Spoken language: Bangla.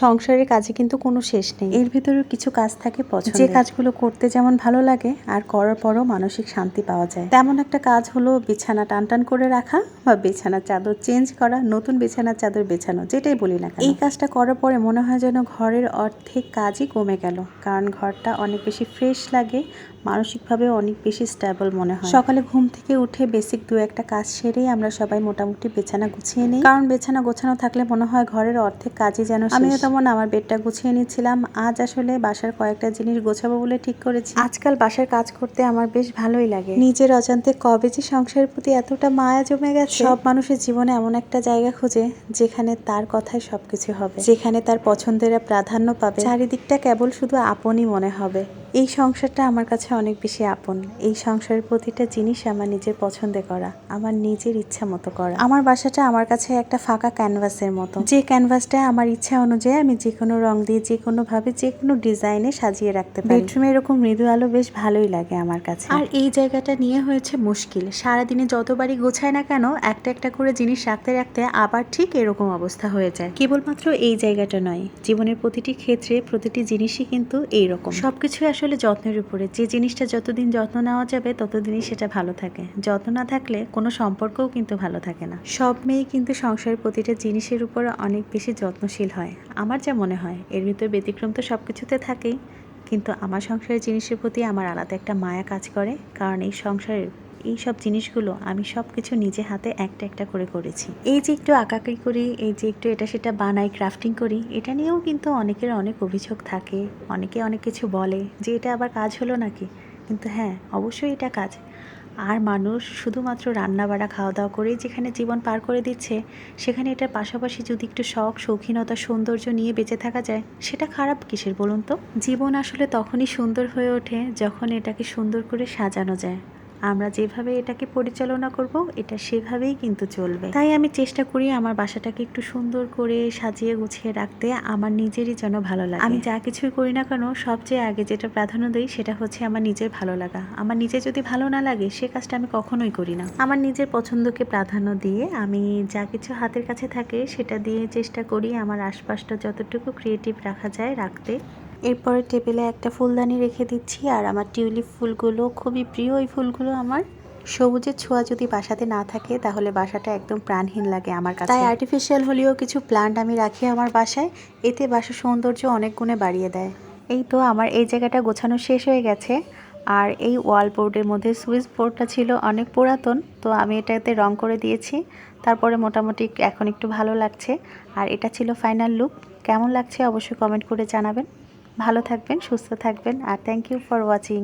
সংসারের কাজে কিন্তু কোনো শেষ নেই। এর ভিতরে কিছু কাজ থাকে পছন্দ যে কাজগুলো করতে যেমন ভালো লাগে আর করার পরও মানসিক শান্তি পাওয়া যায়। তেমন একটা কাজ হলো বিছানা টান টান করে রাখা বা বিছানার চাদর চেঞ্জ করা নতুন বিছানার চাদর বেছানো যেটাই বলি না এই কাজটা করার পরে মনে হয় যেন ঘরের অর্ধেক কাজই কমে গেল কারণ ঘরটা অনেক বেশি ফ্রেশ লাগে মানসিকভাবে অনেক বেশি স্টেবল মনে হয়। সকালে ঘুম থেকে উঠে বেসিক দু একটা কাজ সেরেই আমরা সবাই মোটামুটি বিছানা গুছিয়ে নিই। কারণ বিছানা গোছানো থাকলে মনে হয় ঘরের অর্ধেক কাজই যেন আমিও তেমন আমার বেডটা গুছিয়ে নিচ্ছিলাম। আজ আসলে বাসার কয়েকটা জিনিস গোছাবো বলে ঠিক করেছি। আজকাল বাসার কাজ করতে আমার বেশ ভালোই লাগে। নিজের অজান্তে কবে যে সংসারের প্রতি এতটা মায়া জমে গেছে। সব মানুষের জীবনে এমন একটা জায়গা খোঁজে যেখানে তার কথাই সবকিছু হবে। যেখানে তার পছন্দেরা প্রাধান্য পাবে। চারিদিকটা কেবল শুধু আপনই মনে হবে। এই সংসারটা আমার কাছে অনেক বেশি আপন। এই সংসারের প্রতিটা জিনিস আমার নিজের পছন্দে করা আমার নিজের ইচ্ছা মতো করা। আমার বাসাটা আমার কাছে একটা ফাঁকা ক্যানভাসের মতো। যে ক্যানভাসটা আমার ইচ্ছা অনুযায়ী আমি যে কোনো রং দিয়ে যে কোনো ভাবে যে কোনো ডিজাইনে সাজিয়ে রাখতে পারি। বেডরুমে এরকম মৃদু আলো বেশ ভালোই লাগে আমার কাছে। আর এই জায়গাটা নিয়ে হয়েছে মুশকিল। সারাদিনে যতবারই গোছায় না কেন একটা একটা করে জিনিস রাখতে রাখতে আবার ঠিক এরকম অবস্থা হয়ে যায়। কেবলমাত্র এই জায়গাটা নয় জীবনের প্রতিটি ক্ষেত্রে প্রতিটি জিনিসই কিন্তু এইরকম। সবকিছু আসলে যত্নের উপরে। যে জিনিসটা যতদিন যত্ন নেওয়া যাবে, ততদিনই সেটা ভালো থাকে। যত্ন না থাকলে কোনো সম্পর্কও কিন্তু ভালো থাকে না। সব মেয়ে কিন্তু সংসারের প্রতিটা জিনিসের উপরে অনেক বেশি যত্নশীল হয়। আমার যা মনে হয়, এর ভিতরে ব্যতিক্রম তো সব কিছুতে থাকেই। কিন্তু আমার সংসারের জিনিসের প্রতি আমার আলাদা একটা মায়া কাজ করে। কারণ এই সংসারের এই সব জিনিসগুলো আমি সব কিছু নিজে হাতে একটা একটা করে করেছি। এই যে একটু আঁকাকি করি, এই যে একটু এটা সেটা বানাই ক্রাফটিং করি, এটা নিয়েও কিন্তু অনেকের অনেক অভিযোগ থাকে, অনেকে অনেক কিছু বলে যে এটা আবার কাজ হলো নাকি? কিন্তু হ্যাঁ অবশ্যই এটা কাজ। আর মানুষ শুধুমাত্র রান্না বাড়া খাওয়া দাওয়া করেই যেখানে জীবন পার করে দিচ্ছে, সেখানে এটার পাশাপাশি যদি একটু শখ, শৌখিনতা, সৌন্দর্য নিয়ে বেঁচে থাকা যায়, সেটা খারাপ কিসের বলুন তো? জীবন আসলে তখনই সুন্দর হয়ে ওঠে যখন এটাকে সুন্দর করে সাজানো যায়। আমরা যেভাবে এটাকে পরিচালনা করব, এটা সেভাবেই কিন্তু চলবে। তাই আমি চেষ্টা করি আমার বাসাটাকে একটু সুন্দর করে সাজিয়ে গুছিয়ে রাখতে, আমার নিজেরই যেন ভালো লাগে। আমি যা কিছুই করি না কেন, সবচেয়ে আগে যেটা প্রাধান্য দিই সেটা হচ্ছে আমার নিজের ভালো লাগা। আমার নিজে যদি ভালো না লাগে, সে কাজটা আমি কখনোই করি না। আমার নিজের পছন্দকে প্রাধান্য দিয়ে আমি যা কিছু হাতের কাছে থাকে, সেটা দিয়ে চেষ্টা করি আমার আশপাশটা যতটুকু ক্রিয়েটিভ রাখা যায়, রাখতে। এরপরে টেবিলে একটা ফুলদানি রেখে দিচ্ছি আর আমার টিউলিপ ফুলগুলো খুবই প্রিয় এই ফুলগুলো আমার। সবুজের ছোঁয়া যদি বাসাতে না থাকে তাহলে বাসাটা একদম প্রাণহীন লাগে আমার কাছে। তাই আর্টিফিশিয়াল হলেও কিছু প্লান্ট আমি রাখি আমার বাসায় এতে বাসার সৌন্দর্য অনেক গুণে বাড়িয়ে দেয়। এই তো আমার এই জায়গাটা গোছানো শেষ হয়ে গেছে। আর এই ওয়াল বোর্ডের মধ্যে সুইচ বোর্ডটা ছিল অনেক পুরাতন তো আমি এটাতে রং করে দিয়েছি। তারপরে মোটামুটি এখন একটু ভালো লাগছে। আর এটা ছিল ফাইনাল লুক কেমন লাগছে অবশ্যই কমেন্ট করে জানাবেন। ভালো থাকবেন সুস্থ থাকবেন আর থ্যাংক ইউ ফর ওয়াচিং